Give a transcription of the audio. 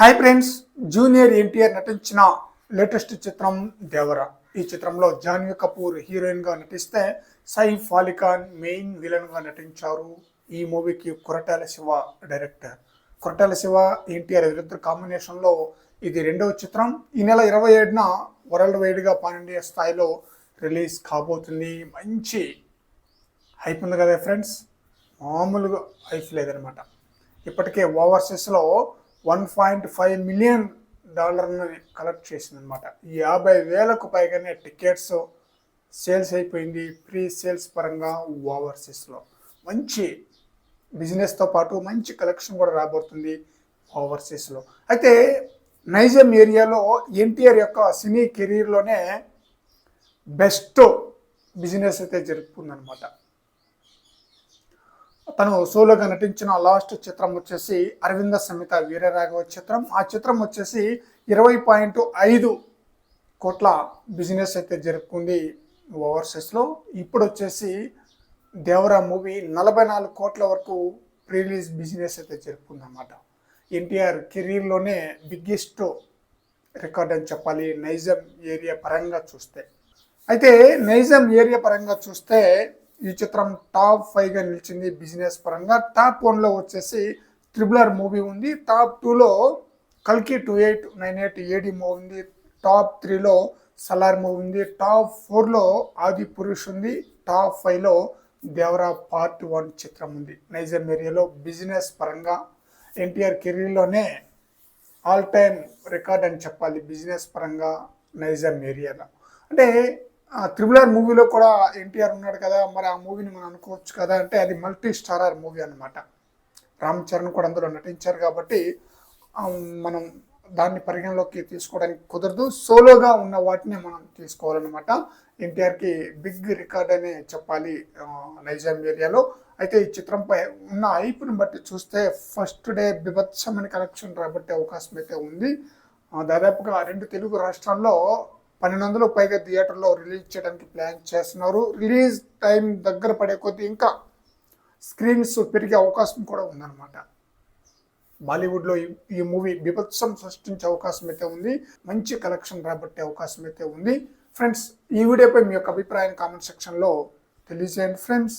Hi friends junior NTR నటించిన latest చిత్రం దేవర. ఈ చిత్రంలో జాన్వీ కపూర్ హీరోయిన్గా నటిస్తే సైఫ్ అలీ ఖాన్ మెయిన్ విలన్గా నటించారు. ఈ మూవీకి కొరటాల శివ డైరెక్టర్. కొరటాల శివ ఎన్టీఆర్ వీరిద్దరు కాంబినేషన్లో ఇది రెండవ చిత్రం. ఈ నెల ఇరవై ఏడున వరల్డ్ వైడ్గా గా స్థాయిలో రిలీజ్ కాబోతుంది. మంచి హైప్ ఉంది కదా ఫ్రెండ్స్. మామూలుగా హైప్ లేదనమాట ఇప్పటికే ఓవర్సీస్లో వన్ పాయింట్ ఫైవ్ మిలియన్ డాలర్ని కలెక్ట్ చేసిందనమాట యాభై వేలకు పైగానే టికెట్స్ సేల్స్ అయిపోయింది ప్రీ సేల్స్ పరంగా ఓవర్సీస్లో మంచి బిజినెస్తో పాటు మంచి కలెక్షన్ కూడా రాబోతుంది ఓవర్సీస్లో అయితే నైజం ఏరియాలో ఎన్టీఆర్ యొక్క సినీ కెరీర్లోనే బెస్ట్ బిజినెస్ అయితే జరుపుకుందనమాట తను సోలోగా నటించిన లాస్ట్ చిత్రం వచ్చేసి అరవింద సమేత వీరరాఘవ చిత్రం. ఆ చిత్రం వచ్చేసి ఇరవై పాయింట్ ఐదు కోట్ల బిజినెస్ అయితే జరుపుకుంది ఓవర్సీస్లో. ఇప్పుడు వచ్చేసి దేవరా మూవీ నలభై నాలుగు కోట్ల వరకు రిలీజ్ బిజినెస్ అయితే జరుపుకుంది అన్నమాట ఎన్టీఆర్ కెరీర్లోనే బిగ్గెస్ట్ రికార్డ్ అని చెప్పాలి నైజం ఏరియా పరంగా చూస్తే. అయితే నైజం ఏరియా పరంగా చూస్తే ఈ చిత్రం టాప్ ఫైవ్గా నిలిచింది బిజినెస్ పరంగా. టాప్ వన్లో వచ్చేసి త్రిబులర్ మూవీ ఉంది. టాప్ టూలో కల్కి two eight nine eight AD movie ఉంది. టాప్ త్రీలో సలార్ మూవీ ఉంది. టాప్ ఫోర్లో ఆది పురుష్ ఉంది. టాప్ ఫైవ్లో దేవరా పార్ట్ వన్ చిత్రం ఉంది. నైజం ఏరియాలో బిజినెస్ పరంగా ఎన్టీఆర్ కెరీర్లోనే ఆల్ టైమ్ రికార్డ్ అని చెప్పాలి. బిజినెస్ పరంగా నైజాం ఏరియాలో అంటే త్రిబులర్ మూవీలో కూడా ఎన్టీఆర్ ఉన్నాడు కదా మరి ఆ మూవీని మనం అనుకోవచ్చు కదా అంటే అది మల్టీ స్టారర్ మూవీ అనమాట రామ్ చరణ్ కూడా అందులో నటించారు కాబట్టి మనం దాన్ని పరిగణలోకి తీసుకోవడానికి కుదరదు. సోలోగా ఉన్న వాటిని మనం తీసుకోవాలన్నమాట. ఎన్టీఆర్కి బిగ్ రికార్డ్ అనే చెప్పాలి నైజాం ఏరియాలో. అయితే ఈ చిత్రంపై ఉన్న ఐపుని బట్టి చూస్తే ఫస్ట్ డే బిభత్సమైన కలెక్షన్ రాబట్టే అవకాశం అయితే ఉంది. దాదాపుగా రెండు తెలుగు రాష్ట్రాల్లో పన్నెండు వందలు పైగా థియేటర్లో రిలీజ్ చేయడానికి ప్లాన్ చేస్తున్నారు. రిలీజ్ టైం దగ్గర పడే కొద్దీ ఇంకా స్క్రీన్స్ పెరిగే అవకాశం కూడా ఉందన్నమాట. బాలీవుడ్లో ఈ- ఈ మూవీ బిభత్సం సృష్టించే అవకాశం అయితే ఉంది. మంచి కలెక్షన్ రాబట్టే అవకాశం అయితే ఉంది. ఫ్రెండ్స్ ఈ వీడియోపై మీ యొక్క అభిప్రాయం కామెంట్ సెక్షన్లో తెలియజేయండి ఫ్రెండ్స్.